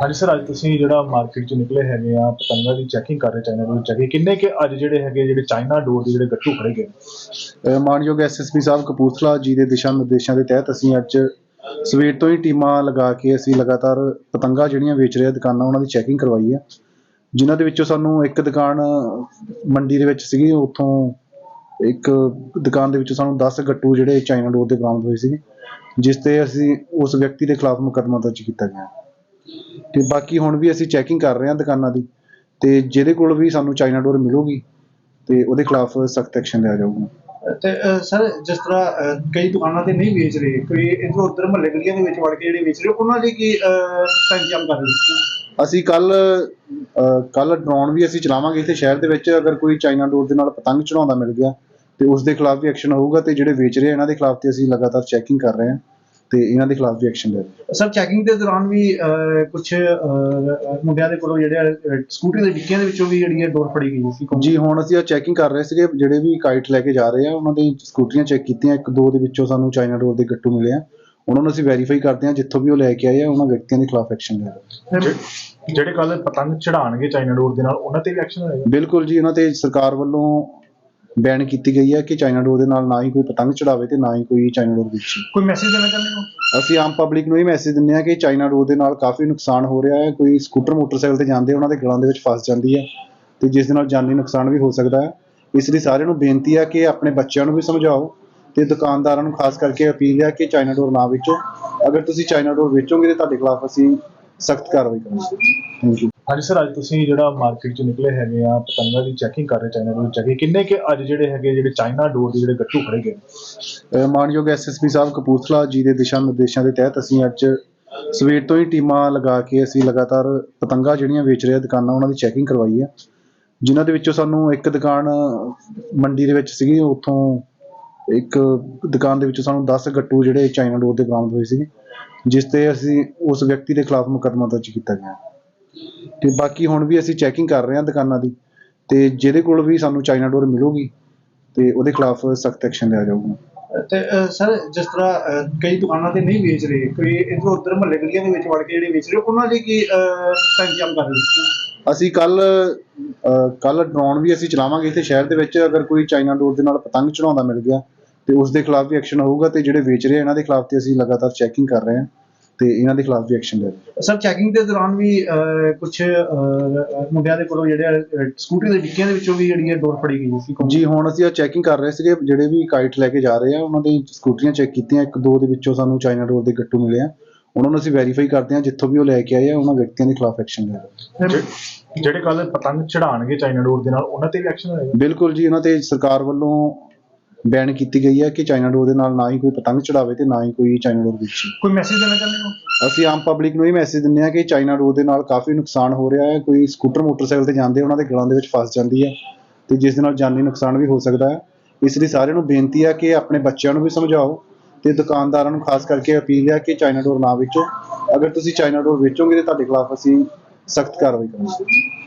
ਹਾਂਜੀ ਸਰ, ਅੱਜ ਤੁਸੀਂ ਜਿਹੜਾ ਮਾਰਕੀਟ 'ਚ ਨਿਕਲੇ ਹੈਗੇ ਆ, ਪਤੰਗਾਂ ਦੀ ਚੈਕਿੰਗ ਕਰ ਰਹੇ ਚਾਈਨਾ ਡੋਰ ਚੈਕਿੰਗ ਕਿੰਨੇ ਕਿ ਅੱਜ ਜਿਹੜੇ ਹੈਗੇ, ਜਿਹੜੇ ਚਾਈਨਾ ਡੋਰ ਦੇ ਜਿਹੜੇ ਗੱਟੂ ਫੜੇ ਗਏ? ਮਾਨਯੋਗ ਐਸਐਸਪੀ ਸਾਹਿਬ ਕਪੂਰਥਲਾ ਜੀ ਦੇ ਦਿਸ਼ਾ ਨਿਰਦੇਸ਼ਾਂ ਦੇ ਤਹਿਤ ਅਸੀਂ ਅੱਜ ਸਵੇਰ ਤੋਂ ਹੀ ਟੀਮਾਂ ਲਗਾ ਕੇ ਅਸੀਂ ਲਗਾਤਾਰ ਪਤੰਗਾਂ ਜਿਹੜੀਆਂ ਵੇਚ ਰਹੇ ਦੁਕਾਨਾਂ ਉਹਨਾਂ ਦੀ ਚੈਕਿੰਗ ਕਰਵਾਈ ਹੈ ਜਿਨ੍ਹਾਂ ਦੇ ਵਿੱਚੋਂ ਸਾਨੂੰ ਇੱਕ ਦੁਕਾਨ ਮੰਡੀ ਦੇ ਵਿੱਚ ਸੀਗੀ, ਉੱਥੋਂ ਇੱਕ ਦੁਕਾਨ ਦੇ ਵਿੱਚੋਂ ਸਾਨੂੰ 10 ਗੱਟੂ ਜਿਹੜੇ ਚਾਈਨਾ ਡੋਰ ਦੇ ਬਰਾਮਦ ਹੋਏ ਸੀਗੇ, ਜਿਸ ਤੇ ਅਸੀਂ ਉਸ ਵਿਅਕਤੀ ਦੇ ਖਿਲਾਫ ਮੁਕੱਦਮਾ ਦਰਜ ਕੀਤਾ ਗਿਆ। ਤੇ ਬਾਕੀ ਹੁਣ ਵੀ ਅਸੀਂ ਚੈਕਿੰਗ ਕਰ ਰਹੇ ਹਾਂ ਦੁਕਾਨਾਂ ਦੀ ਤੇ ਜਿਹਦੇ ਕੋਲ ਵੀ ਸਾਨੂੰ ਚਾਈਨਾ ਡੋਰ ਮਿਲੂਗੀ ਤੇ ਉਹਦੇ ਖਿਲਾਫ ਸਖਤ ਐਕਸ਼ਨ ਲਿਆ ਜਾਊਗਾ। ਤੇ ਸਰ ਜਿਸ ਤਰ੍ਹਾਂ ਅਹ, ਕਈ ਦੁਕਾਨਾਂ ਤੇ ਨਹੀਂ ਵੇਚ ਰਹੇ ਕੋਈ ਇਧਰ ਉਧਰ ਮਹੱਲੇ ਗਲੀਆਂ ਦੇ ਵਿੱਚ ਵੜ ਕੇ ਜਿਹੜੇ ਵੇਚ ਰਹੇ ਉਹਨਾਂ ਲਈ ਕੀ ਅਹ, ਸਖਤ ਇੰਤਜ਼ਾਮ ਕਰ ਰਹੇ ਅਸੀਂ ਕੱਲ ਕੱਲ ਡਰੋਨ ਵੀ ਅਸੀਂ ਚਲਾਵਾਂਗੇ ਇੱਥੇ ਸ਼ਹਿਰ ਦੇ ਵਿੱਚ ਅਗਰ ਕੋਈ ਚਾਈਨਾ ਡੋਰ ਦੇ ਨਾਲ ਪਤੰਗ ਚੜਾਉਂਦਾ ਮਿਲ ਗਿਆ ਤੇ ਉਸ ਦੇ ਖਿਲਾਫ ਵੀ ਐਕਸ਼ਨ ਹੋਊਗਾ ਤੇ ਜਿਹੜੇ ਵੇਚ ਰਹੇ ਆ, ਇਹਨਾਂ ਦੇ ਖਿਲਾਫ ਤੇ ਅਸੀਂ ਲਗਾਤਾਰ ਚੈਕਿੰਗ ਕਰ ਰਹੇ ਹਾਂ। ਤੇ ਇਹਨਾਂ ਦੇ ਖਿਲਾਫ ਵੀ ਐਕਸ਼ਨ ਲੈ ਰਹੇ ਸਰ ਚੈਕਿੰਗ ਦੇ ਦੌਰਾਨ ਵੀ ਕੁਝ ਮੁੰਡਿਆਂ ਦੇ ਕੋਲੋਂ ਜਿਹੜੇ ਸਕੂਟਰੀ ਦੇ ਡਿੱਕੀਆਂ ਦੇ ਵਿੱਚੋਂ ਵੀ ਜਿਹੜੀ ਹੈ ਡੋਰ ਫੜੀ ਗਈ ਸੀ? ਜੀ ਹੁਣ ਅਸੀਂ ਆ ਚੈਕਿੰਗ ਕਰ ਰਹੇ ਸੀਗੇ ਜਿਹੜੇ ਵੀ ਕਾਈਟ ਲੈ ਕੇ ਜਾ ਰਹੇ ਆ ਉਹਨਾਂ ਦੀ ਸਕੂਟਰੀਆਂ ਚੈੱਕ ਕੀਤੀਆਂ ਇੱਕ ਦੋ ਦੇ ਵਿੱਚੋਂ ਸਾਨੂੰ ਚਾਈਨਾ ਡੋਰ ਦੇ ਗੱਟੂ ਮਿਲੇ ਆ। ਉਹਨਾਂ ਨੂੰ ਅਸੀਂ ਵੈਰੀਫਾਈ ਕਰਦੇ ਹਾਂ ਜਿੱਥੋਂ ਵੀ ਉਹ ਲੈ ਕੇ ਆਏ ਆ ਉਹਨਾਂ ਵਿਅਕਤੀਆਂ ਦੇ ਖਿਲਾਫ ਐਕਸ਼ਨ ਲੈ ਰਹੇ ਹਾਂ ਜਿ- ਜਿਹੜੇ ਕੱਲ ਪਤੰਗ ਚੜਾਣਗੇ ਚਾਈਨਾ ਡੋਰ ਦੇ ਨਾਲ ਉਹਨਾਂ ਤੇ ਵੀ ਐਕਸ਼ਨ ਹੋਏਗਾ? ਬਿਲਕੁਲ ਜੀ ਉਹਨਾਂ ਤੇ ਸਰਕਾਰ ਵੱਲੋਂ ਬੈਨ ਕੀਤੀ ਗਈ ਹੈ ਕਿ ਚਾਈਨਾ ਡੋਰ ਦੇ ਨਾਲ ਨਾ ਹੀ ਕੋਈ ਪਤੰਗ ਚੜਾਵੇ ਤੇ ਨਾ ਹੀ ਕੋਈ ਚਾਈਨਾ ਡੋਰ ਵੇਚੇ। ਕੋਈ ਮੈਸੇਜ ਦੇਣਾ ਚਾਹੁੰਦੇ ਹੋ? ਅਸੀਂ ਆਮ ਪਬਲਿਕ ਨੂੰ ਇਹ ਮੈਸੇਜ ਦਿੰਦੇ ਹਾਂ ਕਿ ਚਾਈਨਾ ਡੋਰ ਦੇ ਨਾਲ ਕਾਫੀ ਨੁਕਸਾਨ ਹੋ ਰਿਹਾ ਹੈ। ਕੋਈ ਸਕੂਟਰ ਮੋਟਰਸਾਈਕਲ ਤੇ ਜਾਂਦੇ ਉਹਨਾਂ ਦੇ ਗਲਾਂ ਦੇ ਵਿੱਚ ਫਸ ਜਾਂਦੀ ਹੈ ਤੇ ਜਿਸ ਦੇ ਨਾਲ ਜਾਨੀ ਨੁਕਸਾਨ ਵੀ ਹੋ ਸਕਦਾ ਹੈ। ਇਸ ਲਈ ਸਾਰਿਆਂ ਨੂੰ ਬੇਨਤੀ ਹੈ ਕਿ ਆਪਣੇ ਬੱਚਿਆਂ ਨੂੰ ਵੀ ਸਮਝਾਓ ਤੇ ਦੁਕਾਨਦਾਰਾਂ ਨੂੰ ਖਾਸ ਕਰਕੇ ਅਪੀਲ ਹੈ ਕਿ ਚਾਈਨਾ ਡੋਰ ਨਾ ਵੇਚੋ। ਅਗਰ ਤੁਸੀਂ ਚਾਈਨਾ ਡੋਰ ਵੇਚੋਗੇ ਤੇ ਤੁਹਾਡੇ ਖਿਲਾਫ ਅਸੀਂ ਸਖਤ ਕਾਰਵਾਈ ਕਰਾਂਗੇ। ਥੈਂਕ ਯੂ ਹਾਂਜੀ ਸਰ, ਅੱਜ ਤੁਸੀਂ ਜਿਹੜਾ ਮਾਰਕੀਟ 'ਚ ਨਿਕਲੇ ਹੈਗੇ ਆ, ਪਤੰਗਾਂ ਦੀ ਚੈਕਿੰਗ ਕਰ ਰਹੇ ਚਾਈਨਾ ਡੋਰ ਚੈਕਿੰਗ ਕਿੰਨੇ ਕਿ ਅੱਜ ਜਿਹੜੇ ਹੈਗੇ, ਜਿਹੜੇ ਚਾਈਨਾ ਡੋਰ ਦੇ ਜਿਹੜੇ ਗੱਟੂ ਫੜੇ ਗਏ? ਮਾਨਯੋਗ ਐਸਐਸਪੀ ਸਾਹਿਬ ਕਪੂਰਥਲਾ ਜੀ ਦੇ ਦਿਸ਼ਾ ਨਿਰਦੇਸ਼ਾਂ ਦੇ ਤਹਿਤ ਅਸੀਂ ਅੱਜ ਸਵੇਰ ਤੋਂ ਹੀ ਟੀਮਾਂ ਲਗਾ ਕੇ ਅਸੀਂ ਲਗਾਤਾਰ ਪਤੰਗਾਂ ਜਿਹੜੀਆਂ ਵੇਚ ਰਹੇ ਦੁਕਾਨਾਂ ਉਹਨਾਂ ਦੀ ਚੈਕਿੰਗ ਕਰਵਾਈ ਹੈ ਜਿਨ੍ਹਾਂ ਦੇ ਵਿੱਚੋਂ ਸਾਨੂੰ ਇੱਕ ਦੁਕਾਨ ਮੰਡੀ ਦੇ ਵਿੱਚ ਸੀਗੀ, ਉੱਥੋਂ ਇੱਕ ਦੁਕਾਨ ਦੇ ਵਿੱਚੋਂ ਸਾਨੂੰ 10 ਗੱਟੂ ਜਿਹੜੇ ਚਾਈਨਾ ਡੋਰ ਦੇ ਬਰਾਮਦ ਹੋਏ ਸੀਗੇ, ਜਿਸ ਤੇ ਅਸੀਂ ਉਸ ਵਿਅਕਤੀ ਦੇ ਖਿਲਾਫ ਮੁਕੱਦਮਾ ਦਰਜ ਕੀਤਾ ਗਿਆ। ਤੇ ਬਾਕੀ ਹੁਣ ਵੀ ਅਸੀਂ ਚੈਕਿੰਗ ਕਰ ਰਹੇ ਹਾਂ ਦੁਕਾਨਾਂ ਦੀ ਤੇ ਜਿਹਦੇ ਕੋਲ ਵੀ ਸਾਨੂੰ ਚਾਈਨਾ ਡੋਰ ਮਿਲੂਗੀ ਤੇ ਉਹਦੇ ਖਿਲਾਫ ਸਖਤ ਐਕਸ਼ਨ ਲਿਆ ਜਾਊਗਾ। ਤੇ ਅਹ, ਸਰ ਜਿਸ ਤਰ੍ਹਾਂ ਅਹ, ਕਈ ਦੁਕਾਨਾਂ ਤੇ ਨਹੀਂ ਵੇਚ ਰਹੇ ਕੋਈ ਇਧਰ ਉਧਰ ਮਹੱਲੇ ਗਲੀਆਂ ਦੇ ਵਿੱਚ ਵੜ ਕੇ ਜਿਹੜੇ ਵੇਚ ਰਹੇ ਉਹਨਾਂ ਲਈ ਕੀ ਅਹ, ਸਖਤ ਇੰਤਜ਼ਾਮ ਕਰ ਰਹੇ ਅਸੀਂ ਕੱਲ ਕੱਲ ਡਰੋਨ ਵੀ ਅਸੀਂ ਚਲਾਵਾਂਗੇ ਇੱਥੇ ਸ਼ਹਿਰ ਦੇ ਵਿੱਚ ਅਗਰ ਕੋਈ ਚਾਈਨਾ ਡੋਰ ਦੇ ਨਾਲ ਪਤੰਗ ਚੜਾਉਂਦਾ ਮਿਲ ਗਿਆ ਤੇ ਉਸ ਦੇ ਖਿਲਾਫ ਵੀ ਐਕਸ਼ਨ ਹੋਊਗਾ ਤੇ ਜਿਹੜੇ ਵੇਚ ਰਹੇ ਆ, ਇਹਨਾਂ ਦੇ ਖਿਲਾਫ ਤੇ ਅਸੀਂ ਲਗਾਤਾਰ ਚੈਕਿੰਗ ਕਰ ਰਹੇ ਹਾਂ। ਤੇ ਇਹਨਾਂ ਦੇ ਖਿਲਾਫ ਵੀ ਐਕਸ਼ਨ ਲੈ ਸਰ ਚੈਕਿੰਗ ਦੇ ਦੌਰਾਨ ਵੀ ਕੁਝ ਮੁੰਡਿਆਂ ਦੇ ਕੋਲੋਂ ਜਿਹੜੇ ਸਕੂਟਰੀ ਦੇ ਡਿੱਕੀਆਂ ਦੇ ਵਿੱਚੋਂ ਵੀ ਜਿਹੜੀ ਹੈ ਡੋਰ ਫੜੀ ਗਈ ਸੀ ਜੀ ਹੁਣ ਅਸੀਂ ਆ ਚੈਕਿੰਗ ਕਰ ਰਹੇ ਸੀਗੇ ਜਿਹੜੇ ਵੀ ਕਾਈਟ ਲੈ ਕੇ ਜਾ ਰਹੇ ਆ ਉਹਨਾਂ ਦੀ ਸਕੂਟਰੀਆਂ ਚੈੱਕ ਕੀਤੀਆਂ ਇੱਕ ਦੋ ਦੇ ਵਿੱਚੋਂ ਸਾਨੂੰ ਚਾਈਨਾ ਡੋਰ ਦੇ ਗੱਟੂ ਮਿਲੇ ਆ। ਉਹਨਾਂ ਨੂੰ ਅਸੀਂ ਵੈਰੀਫਾਈ ਕਰਦੇ ਹਾਂ ਜਿੱਥੋਂ ਵੀ ਉਹ ਲੈ ਕੇ ਆਏ ਆ ਉਹਨਾਂ ਵਿਅਕਤੀਆਂ ਦੇ ਖਿਲਾਫ ਐਕਸ਼ਨ ਲੈ ਰਹੇ ਜਿਹੜੇ ਕੱਲ ਪਤੰਗ ਚੜਾਣਗੇ ਚਾਈਨਾ ਡੋਰ ਦੇ ਨਾਲ ਉਹਨਾਂ ਤੇ ਵੀ ਐਕਸ਼ਨ ਹੋਏਗਾ? ਬਿਲਕੁਲ ਜੀ ਉਹਨਾਂ ਤੇ ਸਰਕਾਰ ਵੱਲੋਂ ਬੈਨ ਕੀਤੀ ਗਈ ਹੈ ਕਿ ਚਾਈਨਾ ਡੋਰ ਦੇ ਨਾਲ ਨਾ ਹੀ ਕੋਈ ਪਤੰਗ ਚੜਾਵੇ ਤੇ ਨਾ ਹੀ ਕੋਈ ਚਾਈਨਾ ਡੋਰ ਵੇਚੇ। ਕੋਈ ਮੈਸੇਜ ਦੇਣਾ ਚਾਹੁੰਦੇ ਹੋ? ਅਸੀਂ ਆਮ ਪਬਲਿਕ ਨੂੰ ਇਹ ਮੈਸੇਜ ਦਿੰਦੇ ਹਾਂ ਕਿ ਚਾਈਨਾ ਡੋਰ ਦੇ ਨਾਲ ਕਾਫੀ ਨੁਕਸਾਨ ਹੋ ਰਿਹਾ ਹੈ। ਕੋਈ ਸਕੂਟਰ ਮੋਟਰਸਾਈਕਲ ਤੇ ਜਾਂਦੇ ਉਹਨਾਂ ਦੇ ਗਲਾਂ ਦੇ ਵਿੱਚ ਫਸ ਜਾਂਦੀ ਹੈ ਤੇ ਜਿਸ ਦੇ ਨਾਲ ਜਾਨੀ ਨੁਕਸਾਨ ਵੀ ਹੋ ਸਕਦਾ ਹੈ। ਇਸ ਲਈ ਸਾਰਿਆਂ ਨੂੰ ਬੇਨਤੀ ਹੈ ਕਿ ਆਪਣੇ ਬੱਚਿਆਂ ਨੂੰ ਵੀ ਸਮਝਾਓ ਤੇ ਦੁਕਾਨਦਾਰਾਂ ਨੂੰ ਖਾਸ ਕਰਕੇ ਅਪੀਲ ਹੈ ਕਿ ਚਾਈਨਾ ਡੋਰ ਨਾ ਵੇਚੋ। ਅਗਰ ਤੁਸੀਂ ਚਾਈਨਾ ਡੋਰ ਵੇਚੋਗੇ ਤੇ ਤੁਹਾਡੇ ਖਿਲਾਫ ਅਸੀਂ ਸਖਤ ਕਾਰਵਾਈ ਕਰਾਂਗੇ।